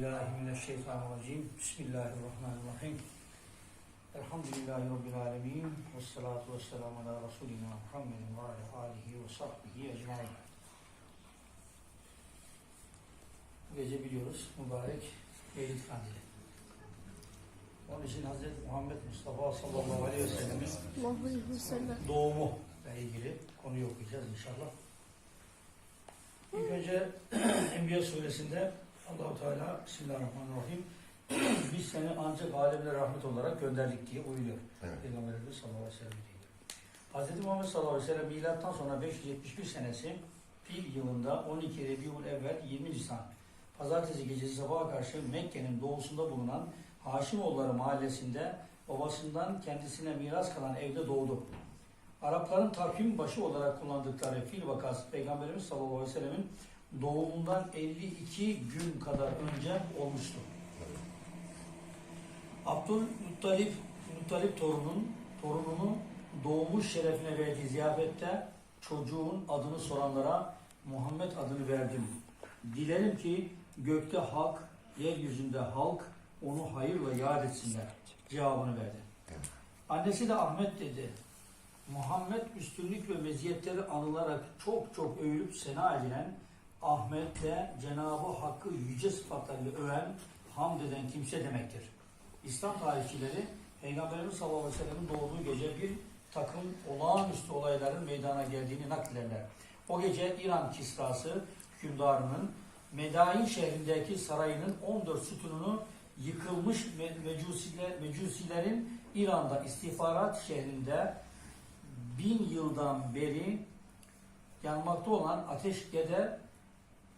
Euzubillahimineşşeytanirracim. Bismillahirrahmanirrahim. Elhamdülillahi Rabbil alemin. Ve salatu ve selamu ala Resulina Muhammedin ve ala alihi ve sahbihi ecmain. Gece biliyoruz mübarek Mevlid Kandili. Onun için Hazreti Muhammed Mustafa sallallahu aleyhi ve sellemin doğumu ile ilgili konuyu okuyacağız inşallah. İlk önce Enbiya suresinde Allahu Teala Bismillahirrahmanirrahim biz seni ancak alemlere rahmet olarak gönderdik diye uyuyor. Evet. Peygamber Efendimiz sallallahu aleyhi ve sellem diyor. Hz. Muhammed sallallahu aleyhi ve sellem milattan sonra 571 senesi Fil yılında 12 Rebiul Evvel 20 Nisan Pazartesi gecesi sabaha karşı Mekke'nin doğusunda bulunan Haşimoğulları mahallesinde babasından kendisine miras kalan evde doğdu. Arapların takvim başı olarak kullandıkları fil vakası Peygamberimiz sallallahu aleyhi ve sellemin doğumundan 52 gün kadar önce olmuştu. Abdülmuttalip Muttalip torunun torununu doğmuş şerefine verdiği ziyafette çocuğun adını soranlara Muhammed adını verdim. Dilerim ki gökte hak, yeryüzünde halk onu hayırla yad etsinler. Cevabını verdi. Annesi de Ahmet dedi. Muhammed üstünlük ve meziyetleri anılarak çok çok övülüp sena edilen Ahmet de Cenab-ı Hakk'ı yüce sıfatlarıyla öven, hamd eden kimse demektir. İslam tarihçileri Peygamberimiz sallallahu aleyhi ve sellem'in doğduğu gece bir takım olağanüstü olayların meydana geldiğini naklederler. O gece İran Kisrası hükümdarının Medain şehrindeki sarayının 14 sütununu yıkılmış me- mecusiler, mecusilerin İran'da istihbarat şehrinde bin yıldan beri yanmakta olan ateş gede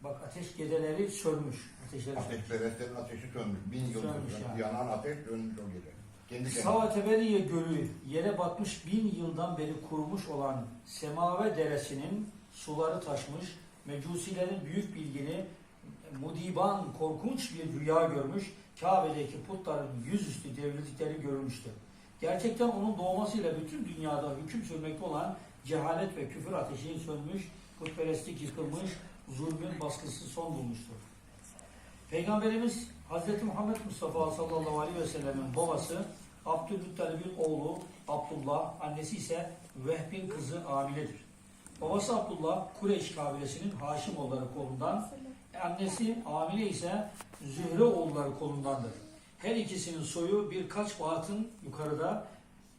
bak ateş gedeleri sönmüş. Ateşleri sönmüş. Ateşperestlerin ateşi sönmüş. Bin yıl Sönmüş yani. yanan ateş sönmüş o gece. Kendi kendine. Savateberiye Gölü yere batmış bin yıldan beri kurumuş olan Semave Deresi'nin suları taşmış, mecusilerin büyük bilgini mudiban korkunç bir rüya görmüş, Kabe'deki putların yüzüstü devrilikleri görülmüştü. Gerçekten onun doğmasıyla bütün dünyada hüküm sürmekte olan cehalet ve küfür ateşi sönmüş, putperestlik yıkılmış, zulmün baskısı son bulmuştur. Peygamberimiz Hz. Muhammed Mustafa sallallahu aleyhi ve sellemin babası Abdülmuttalib'in oğlu Abdullah, annesi ise Vehb'in kızı Amile'dir. Babası Abdullah Kureyş kabilesinin Haşimoğulları kolundan, annesi Amile ise Zühre oğulları kolundandır. Her ikisinin soyu birkaç batın yukarıda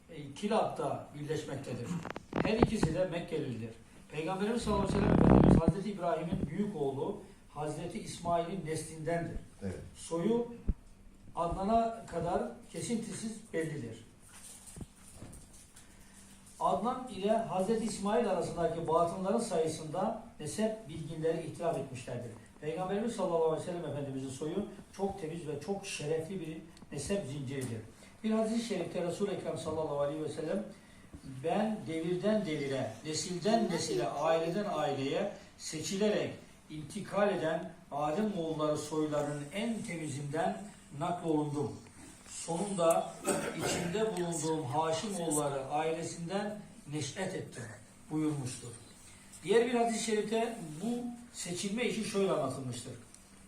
e, Kilab'da birleşmektedir. Her ikisi de Mekkelidir. Peygamberimiz sallallahu aleyhi ve sellem Efendimiz Hazreti İbrahim'in büyük oğlu Hazreti İsmail'in neslinden Evet. soyu Adnan'a kadar kesintisiz bellidir. Adnan ile Hazreti İsmail arasındaki batınların sayısında nesep bilginleri ihtilaf etmişlerdir. Peygamberimiz sallallahu aleyhi ve sellem Efendimizin soyu çok temiz ve çok şerefli bir nesep zinciridir. Bir hadis-i şerifte Resul-i Ekrem sallallahu aleyhi ve sellem ben devirden devire, nesilden nesile, aileden aileye seçilerek intikal eden Adem oğulları soylarının en temizinden naklolundum. Sonunda içinde bulunduğum Haşim oğulları ailesinden neş'et ettim buyurmuştur. Diğer bir hadis-i şerifte bu seçilme işi şöyle anlatılmıştır.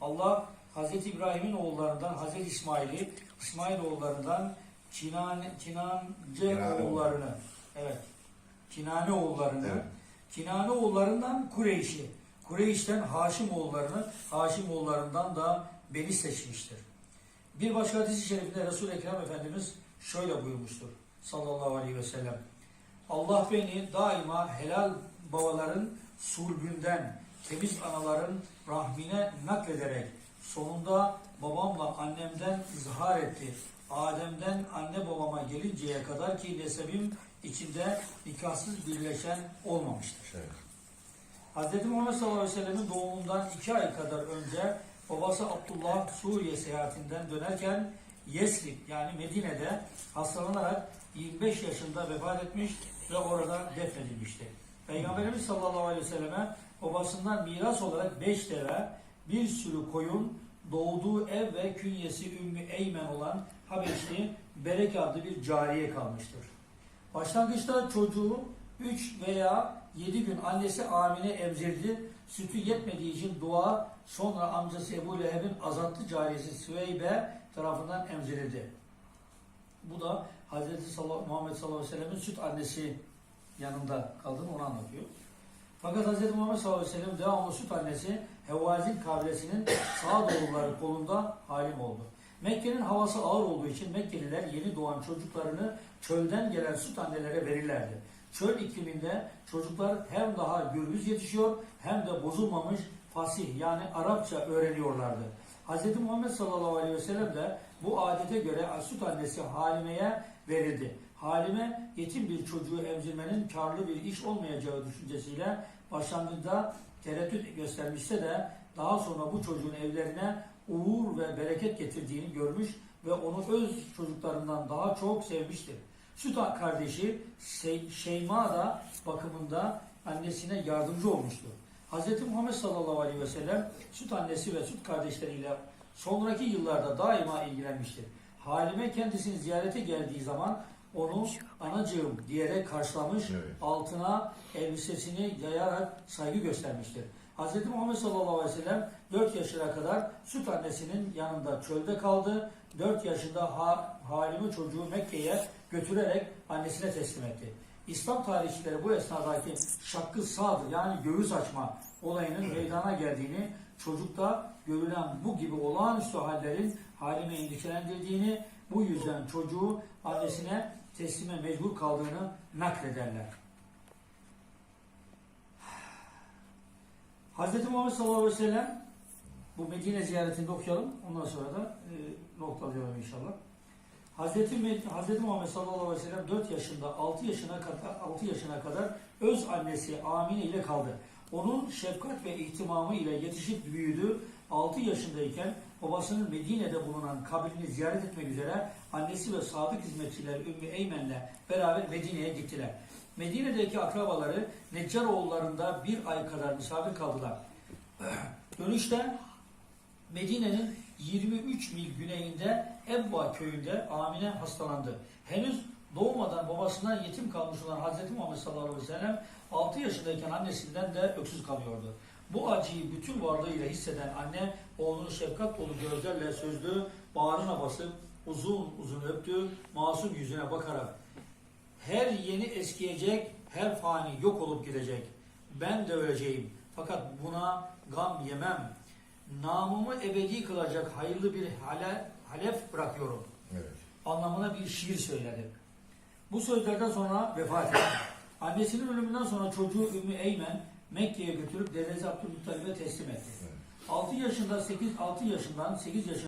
Allah Hazreti İbrahim'in oğullarından Hazreti İsmail'i, İsmail oğullarından Kinan, Kinancı oğullarını, evet, Kinane oğullarını, Evet. Kinane oğullarından Kureyş'i, Kureyş'ten Haşim oğullarını, Haşim oğullarından da beni seçmiştir. Bir başka hadis-i şerifinde Resul-i Ekrem Efendimiz şöyle buyurmuştur sallallahu aleyhi ve sellem. Allah beni daima helal babaların sulbünden, temiz anaların rahmine naklederek sonunda babamla annemden izhar etti. Adem'den anne babama gelinceye kadar ki nesebim içinde nikahsız birleşen olmamıştır. Evet. Hz. Muhammed sallallahu aleyhi ve sellemin doğumundan iki ay kadar önce babası Abdullah Suriye seyahatinden dönerken Yesrib yani Medine'de hastalanarak 25 yaşında vefat etmiş ve orada defnedilmişti. Peygamberimiz sallallahu aleyhi ve selleme babasından miras olarak 5 deve, bir sürü koyun, doğduğu ev ve künyesi Ümmü Eymen olan Habeşli Berek adlı bir cariye kalmıştır. Başlangıçta çocuğu 3 veya 7 gün annesi Amine emzirdi. Sütü yetmediği için dua sonra amcası Ebu Leheb'in azatlı cariyesi Süveybe tarafından emzirildi. Bu da Sallallahu- Muhammed sallallahu aleyhi ve sellem'in süt annesi yanında kaldığını onu anlatıyor. Fakat Hz. Muhammed sallallahu aleyhi ve sellem devamlı süt annesi Hevvazin kabilesinin Sağdoğulları kolunda halim oldu. Mekke'nin havası ağır olduğu için Mekkeliler yeni doğan çocuklarını çölden gelen süt annelere verirlerdi. Çöl ikliminde çocuklar hem daha gürbüz yetişiyor hem de bozulmamış fasih yani Arapça öğreniyorlardı. Hz. Muhammed sallallahu aleyhi ve sellem de bu adete göre süt annesi Halime'ye verildi. Halime yetim bir çocuğu emzirmenin karlı bir iş olmayacağı düşüncesiyle başlangıçta tereddüt göstermişse de daha sonra bu çocuğun evlerine uğur ve bereket getirdiğini görmüş ve onu öz çocuklarından daha çok sevmiştir. Süt kardeşi Se- Şeyma da bakımında annesine yardımcı olmuştur. Hz. Muhammed sallallahu aleyhi ve sellem süt annesi ve süt kardeşleriyle sonraki yıllarda daima ilgilenmiştir. Halime kendisini ziyarete geldiği zaman onu anacığım diyerek karşılamış, Evet. altına elbisesini yayarak saygı göstermiştir. Hz. Muhammed sallallahu aleyhi ve sellem 4 yaşına kadar süt annesinin yanında çölde kaldı. 4 yaşında ha, Halime çocuğu Mekke'ye götürerek annesine teslim etti. İslam tarihçileri bu esnadaki şakkı sadır yani göğüs açma olayının meydana geldiğini, çocukta görülen bu gibi olağanüstü hallerin Halime endişelendirdiğini, bu yüzden çocuğu annesine teslime mecbur kaldığını naklederler. Hz. Muhammed sallallahu aleyhi ve sellem bu Medine ziyaretinde okuyalım. Ondan sonra da e, noktalayalım inşallah. Med- Hz. Muhammed sallallahu aleyhi ve sellem 4 yaşında 6 yaşına kadar 6 yaşına kadar öz annesi Amine ile kaldı. Onun şefkat ve ihtimamı ile yetişip büyüdü. 6 yaşındayken babasının Medine'de bulunan kabrini ziyaret etmek üzere annesi ve sadık hizmetçiler Ümmü Eymen'le beraber Medine'ye gittiler. Medine'deki akrabaları Neccaroğullarında bir ay kadar misafir kaldılar. Dönüşte Medine'nin 23 mil güneyinde Ebba köyünde Amine hastalandı. Henüz doğmadan babasından yetim kalmış olan Hz. Muhammed sallallahu aleyhi ve sellem 6 yaşındayken annesinden de öksüz kalıyordu. Bu acıyı bütün varlığıyla hisseden anne oğlunu şefkat dolu gözlerle sözlü bağrına basıp uzun uzun öptü, masum yüzüne bakarak her yeni eskiyecek, her fani yok olup gidecek. Ben de öleceğim. Fakat buna gam yemem. Namımı ebedi kılacak hayırlı bir hale, halef bırakıyorum. Evet. Anlamına bir şiir söyledi. Bu sözlerden sonra vefat etti. Annesinin ölümünden sonra çocuğu Ümmü Eymen Mekke'ye götürüp dedesi Abdülmuttalib'e teslim etti. Evet. 6 yaşında 8 6 yaşından 8 yaşına